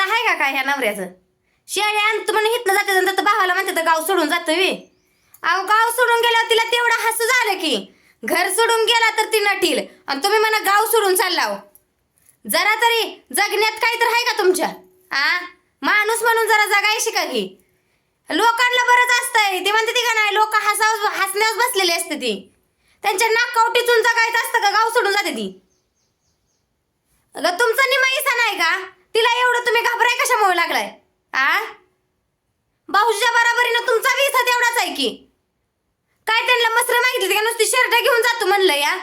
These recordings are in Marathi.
आता आहे का काय ह्या नवऱ्याचं? शेळ्या आणतो म्हणून हिथनं जाते तर भावाला म्हणते तर गाव सोडून जातं वे अहो गाव सोडून गेल्यावर तिला तेवढं हसू झालं की घर सोडून गेला तर ती नटील. आणि तुम्ही म्हणा गाव सोडून चालला हो. जरा तरी जगण्यात काही तर आहे का तुमच्या? आ? माणूस म्हणून जरा जगायशी का की. लोकांना बरंच असतंय. ते म्हणते ती का नाही लोक हसाव हसण्यावर बसलेली असते ती. त्यांच्या नाकावटीतून जगायचं असतं का? गाव सोडून जाते ती. अगं तुमचा निमाईसा नाही का? तिला एवढं तुम्ही घाबराय कशामुळे लागलाय? आ? भाऊजीच्या बराबरीनं तुमचा वीस तेवढाच आहे की. काय त्यांना मसरं मागितली का? नुसती शर्ट घेऊन जातो म्हणलं या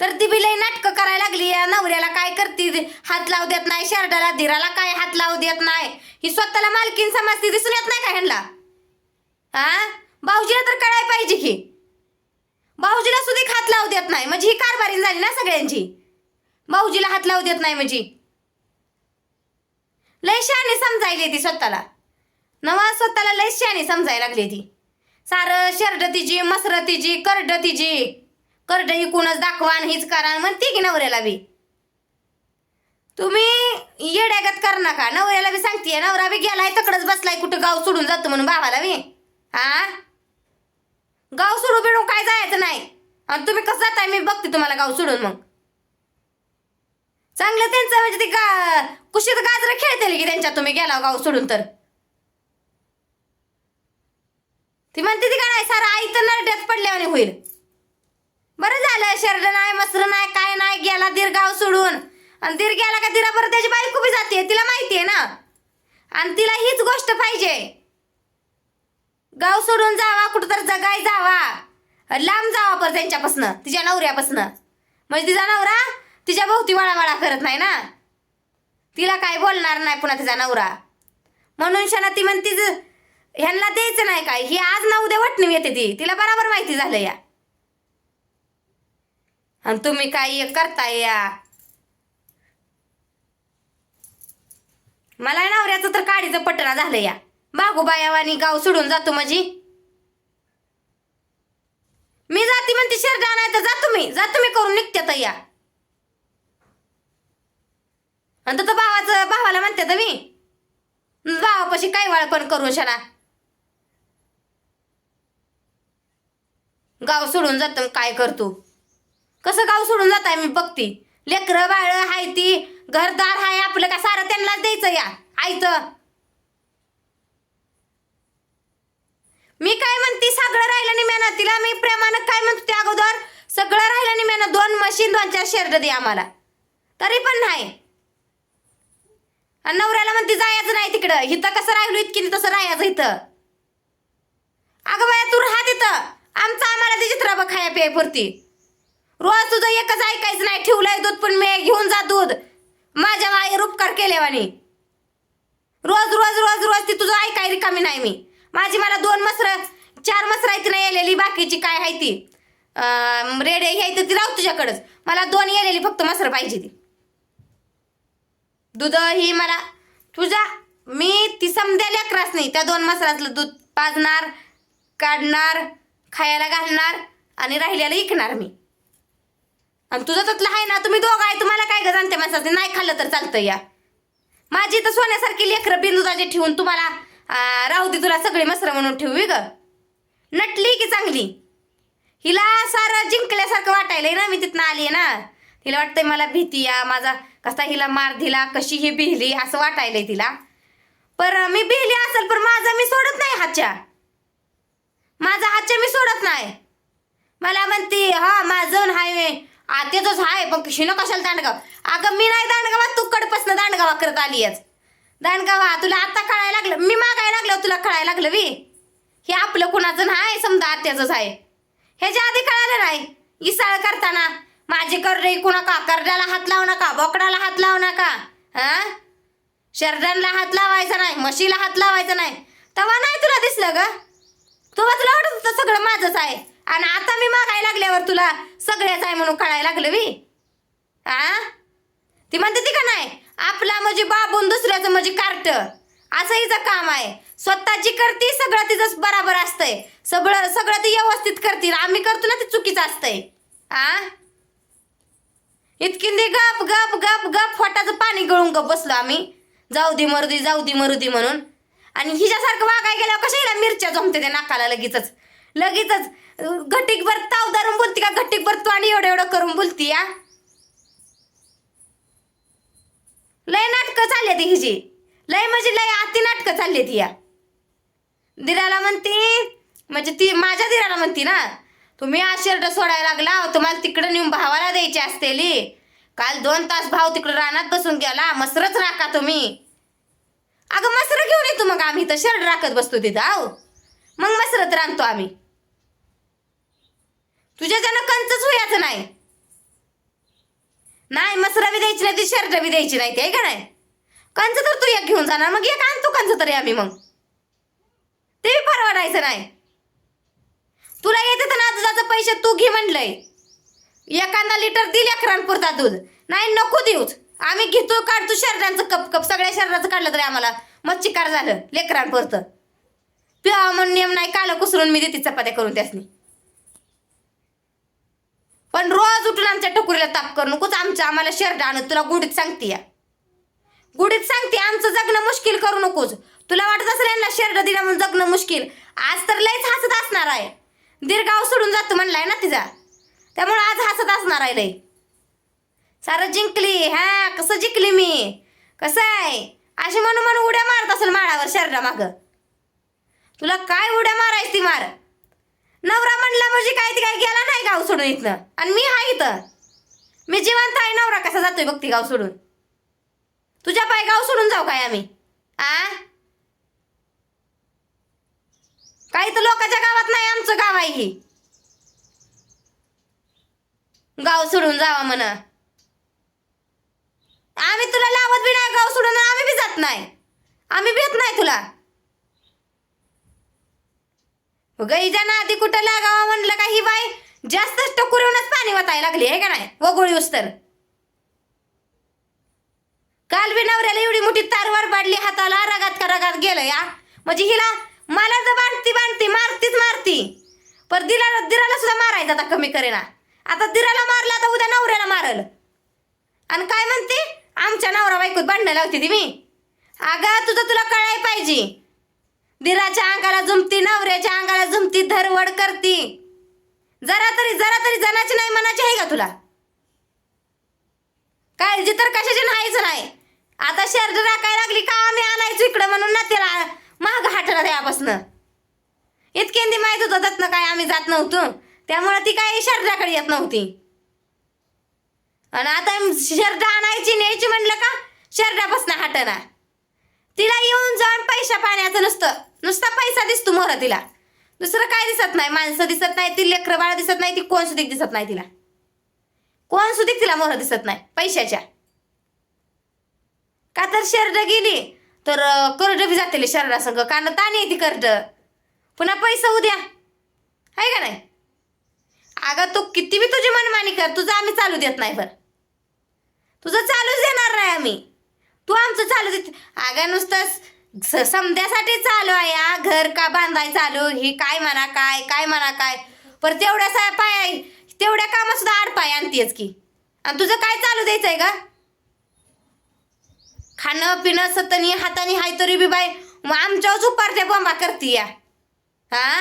तर ती बिलाई नाटकं करायला लागली या नवऱ्याला काय करते? हात लावू देत नाही शर्टाला धीराला काय हात लावू देत नाही? ही स्वतःला मालकीन समजती दिसून येत नाही का ह्यांना? हा भाऊजीला तर कळाय पाहिजे की. भाऊजीला सुद्धा हात लावू देत नाही. म्हणजे ही कारभारी झाली ना सगळ्यांची? भाऊजीला हात लावू देत नाही म्हणजे. लय शहाणी समजायली ती स्वतःला. नवा स्वतःला लय शहाणी समजायला लागली ती. सारं शर्ट तिची मसर तिची करड तिची. करड इकूनच दाखवा आणि हीच करा म्हणते की नवऱ्याला बी. तुम्ही येड्यागत कर नका. नवऱ्याला बी सांगते नवरा बी गेलाय तकडच बसलाय कुठं गाव सोडून जातो म्हणून भावाला बी. हा? गाव सोडून बिडू काय जायचं नाही. आणि तुम्ही कसं जाताय? मी बघते तुम्हाला गाव सोडून मग. चांगलं त्यांचं म्हणजे ते गा कुशीत गाजरं खेळतील की त्यांच्या तुम्ही? गेला हो गाव सोडून तर. ती म्हणते ती काय सारा आई तर नरड्यात पडल्यावाने होईल. बरं झालं शर्ट नाही मसर नाही काय नाही गेला दीर गाव सोडून. आणि दीर गेला का दिरा बरं त्याची बायको बी जाते तिला माहिती आहे ना? आणि तिला हीच गोष्ट पाहिजे. गाव सोडून जावा कुठं तर जगाय जावा. लांब जावा पर त्यांच्यापासनं तिच्या नवऱ्यापासनं. म्हणजे तिचा नवरा तिच्या भोवती वाळावाळा करत नाही ना? तिला काय बोलणार नाही पुन्हा तिचा नवरा? म्हणून शना ती म्हणतीच ह्यांना द्यायचं नाही काय? ही आज ना उद्या वटणी येते ती. तिला बराबर माहिती झालं या. आणि तुम्ही काय एक करताय या? मला नवऱ्याचं तर काडीचं पटना झालं या. बागोबायावानी गाव सोडून जातो माझी. मी जाती म्हणते शर्ट आणाय तर जातो मी जातो मी करून निघते तर या आणि तर भावाचं भावाला म्हणते तर मी भावापाशी काय वाळ पण करू शना. गाव सोडून जातो काय करतो कसं गाव सोडून जात आहे मी बघती? लेकरं बाळ हाय ती घरदार हाय आपलं का सारं त्यांनाच द्यायचं या आयतं मी काय म्हणते सगळं राहिलं नाही मेहनत तिला मी प्रेमानं काय म्हणतो ते अगोदर? सगळं राहिलं नाही मेहनत दोन मशीन दोन चार शर्ट दे आम्हाला. तरी पण नाही. आणि नवऱ्याला म्हणते जायचं नाही तिकडं. इथं कसं राहिलो इतकी तसं राहायचं इथं. अगं बाया तू राहा तिथं. आमचं आम्हाला ते चित्रा बघ खाया प्याय पुरती. रोज तुझं एकच ऐकायचं नाही. ठेवलंय दूध पण मी घेऊन जा दूध. माझ्या माईवर उपकार केल्यावानी रोज रोज रोज रोज ती तुझं ऐकाय रिकामी नाही मी. माझी मला दोन मसर चार मसर आहेत नाही येलेली बाकीची काय आहे ती? रेडे घ्यायचं ती राहू तुझ्याकडंच. मला दोन येलेली फक्त मसर पाहिजे ती. दूध ही मला तुझ्या मी ती समजायला लेकरास नाही. त्या दोन मसरातलं दूध पाजणार काढणार खायला घालणार आणि राहिल्याला इकणार मी. आणि तुझं तसलं आहे ना तुम्ही दोघं आहे तुम्हाला काय ग जाणते माणसाचे? नाही खाल्लं तर चालतं या. माझी तर सोन्यासारखी लेकरं बिंदुदाचे ठेवून तुम्हाला राहू दे तुला सगळे मसरं म्हणून ठेवू ग. नटली की चांगली? हिला सारं जिंकल्यासारखं वाटायलंय ना मी तिथनं आली आहे ना. तिला वाटतंय मला भीती या माझा कसा हिला मार दिला कशी ही बिहली असं वाटायलंय तिला. पर मी बिहली असेल पण माझा मी सोडत नाही हातच्या. माझा हातच्या मी सोडत नाही. मला म्हणते हा माझं हाय आत्याचंच हाय पण शिनो कशाला दांडगाव. अगं मी नाही दांडगावा तू कडपासनं दांडगावा करत आली आहेस दांडगावा तुला आता कळायला लागलं मी मागायला लागलं तुला कळायला लागलं वी. हे आपलं कुणाचं नाही समजा आत्याचंच आहे ह्याच्या आधी कळालं नाही इसाळ करताना माझे करडे कुणा का करड्याला हात लावू नका. बोकडाला हात लावू नका. हा? शर्टांना हात लावायचा नाही. म्हशीला हात लावायचा नाही. तेव्हा नाही तुला दिसलं ग? तुला तुला वाटत होतं सगळं माझंच आहे. आणि आता मी मागायला लागल्यावर तुला सगळ्याच आहे म्हणून कळायला लागलं मी आ ती म्हणते ती का नाही? आपला म्हणजे बाबून दुसऱ्याचं म्हणजे कार्ट. असं हिचं काम आहे. स्वतःची करते सगळं तिचं बराबर असतंय. सगळं सगळं ती व्यवस्थित करते. आम्ही करतो ना ते चुकीचं असतंय. आ इतकी गप गप गप गप फटाचं पाणी गळून गप बसलो आम्ही. जाऊ दे मरुदी जाऊ दे मरुदी म्हणून. आणि हिच्यासारखं वागाय गेल्यावर कशा हिला मिरच्या जमते त्या नाकाला लगेचच? लगेचच घटिकभर ताव धरून बोलती का? घटीकभर तू आणि एवढं एवढं करून बोलती या? लय नाटकं चालली ती हिची. लय म्हणजे लय अति नाटकं चालली ती या. दिराला म्हणते म्हणजे ती माझ्या दिराला म्हणती ना तुम्ही आज शर्ट सोडायला लागला तुम्हाला तिकडं नेऊन भावाला द्यायची असतेली. काल दोन तास भाव तिकडं रानात बसून गेला मसरच राखा तुम्ही. अगं मसर घेऊन येतो मग आम्ही तर शर्ट राखत बसतो तिथं आहो मग मसरत रांधतो आम्ही. तुझ्या ज्यानं कंचच होयाचं नाही. नाही मसरा बी द्यायची नाही ती शर्ट बी द्यायची नाही ते का नाही? कंच तर तू एक घेऊन जाणार मग एक आणतो कंच तरी आम्ही मग. ते बी परवडायचं नाही. तुला येते तर ना दुधाचं पैसे तू घे म्हणलंय. एखादा लिटर दिल अकरांपुरता दूध. नाही नको देऊच. आम्ही घेतो काढतो शरीरांचं कप कप. सगळ्या शरीराचं काढलं तरी आम्हाला मग चिकार झालं लेकरांपुरतं पिवा म्हणून नियम नाही काल कुसरून मी देते चपात्या करून त्यासनी. पण रोज उठून आमच्या टकुरीला ताप करू नकोच आमच्या आम्हाला शर्ट आणत तुला गुढीत सांगते या. गुढीत सांगते आमचं जगणं मुश्किल करू नकोच. तुला वाटत असेल यांना शर्ट दिला म्हणून जगणं मुश्किल. आज तर लयच हसत असणार आहे. दीर्घाव सोडून जातो म्हणलाय ना तिचा. त्यामुळं आज हसत असणार आहे लय सारं जिंकली. हा कसं जिंकली मी? कसं आहे? अशी म्हणून म्हणून उड्या मारत असेल माळावर शर्टा तुला काय उड्या मारायची ती मार? नवरा म्हणला म्हणजे काय ती काय गेला नाही गाव सोडून इथनं. आणि मी आहे इथं. मी जिवंत आहे नवरा कसा जातोय बघ ती गाव सोडून. तुझ्या पाय गाव सोडून जाऊ काय आम्ही? आ? काही तर लोकांच्या गावात नाही आमचं गाव आहे ही. गाव सोडून जावा म्हण. आम्ही तुला लावत बी नाही गाव सोडून आम्ही बी जात नाही. आम्ही भेट नाही तुला. गईच्या आधी कुठं लागावा म्हणलं का ही बाई? जास्तच टकुरवूनच पाणी वाचायला लागली आहे का नाही? वगोळी उस्तर. काल बी नवऱ्याला एवढी मोठी तारवार पाडली हाताला रगात का रगात गेलं या. म्हणजे हिला मला तर बांधती बांधती मारतीच मारती. पर दिलाला दिराला सुद्धा मारायचं आता कमी करेना. आता दिराला मारला आता उद्या नवऱ्याला मारल. आणि काय म्हणते? आमच्या नवरा बायकोत भांडणं लावते ती मी. अगं तुझं तुला कळाय पाहिजे. दिराच्या अंगाला जुमती नवऱ्याच्या अंगाला जुमती धरवड करती. जरा तरी जरा तरी जनाची नाही मनाची आहे का तुला? काळजी तर कशाची नाहीच नाही. आता शर्ट राखायला लागली का आम्ही आणायचो इकडं म्हणून ना त्याला? माग हाटला त्यापासनं. इतकेंदी माहीत होतं ना काय आम्ही जात नव्हतो. त्यामुळे ती काही शरदाकडे येत नव्हती. आणि आता शरदा आणायची न्यायची म्हणलं का? शर्टापासनं हटना तिला येऊन जाऊन पैसा पाण्याचं नुसतं नुसता पैसा दिसतो मोर तिला. दुसरं काय दिसत नाही माणसं दिसत नाही ती लेकरं बाळ दिसत नाही ती कोण सुधीक दिसत नाही तिला. कोण सुधीक तिला मोर दिसत नाही पैशाच्या. का तर शरद गेली तर करड बी जातील शर्टासंग कारण ताण येते करड. पुन्हा पैसा उद्या आहे का नाही? अगं तू किती बी तुझी मनमानी कर. तुझं आम्ही चालू देत नाही बरं. तुझं चालूच देणार नाही आम्ही. तू आमचं चालू देत अगं नुसतं स- समध्यासाठी चालू आहे हा. घर का बांधाय चालू? ही काय म्हणा काय? काय म्हणा काय? पर तेवढ्या सा पाय तेवढ्या कामात सुद्धा आड पाय आणतेच की. आणि तुझं काय चालू द्यायचंय का खाणं पिणं सतनी हाताने हाय तरी बी बाई मग आमच्यावर उपारत्या बोंबा करते या हा?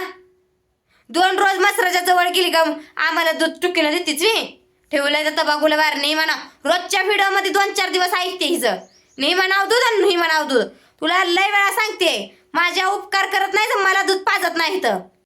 दोन रोज मसराच्या जवळ गेली का आम्हाला दूध टुकीनं देतीच मी. ठेवलंय तर तबागुला बार नाही म्हणा रोजच्या व्हिडिओमध्ये दोन चार दिवस ऐकते हिचं. नाही म्हणाव दूध आणि नाही म्हणाव दूध. तुला लय वेळा सांगते माझ्या उपकार करत नाही तर मला दूध पाजत नाही तर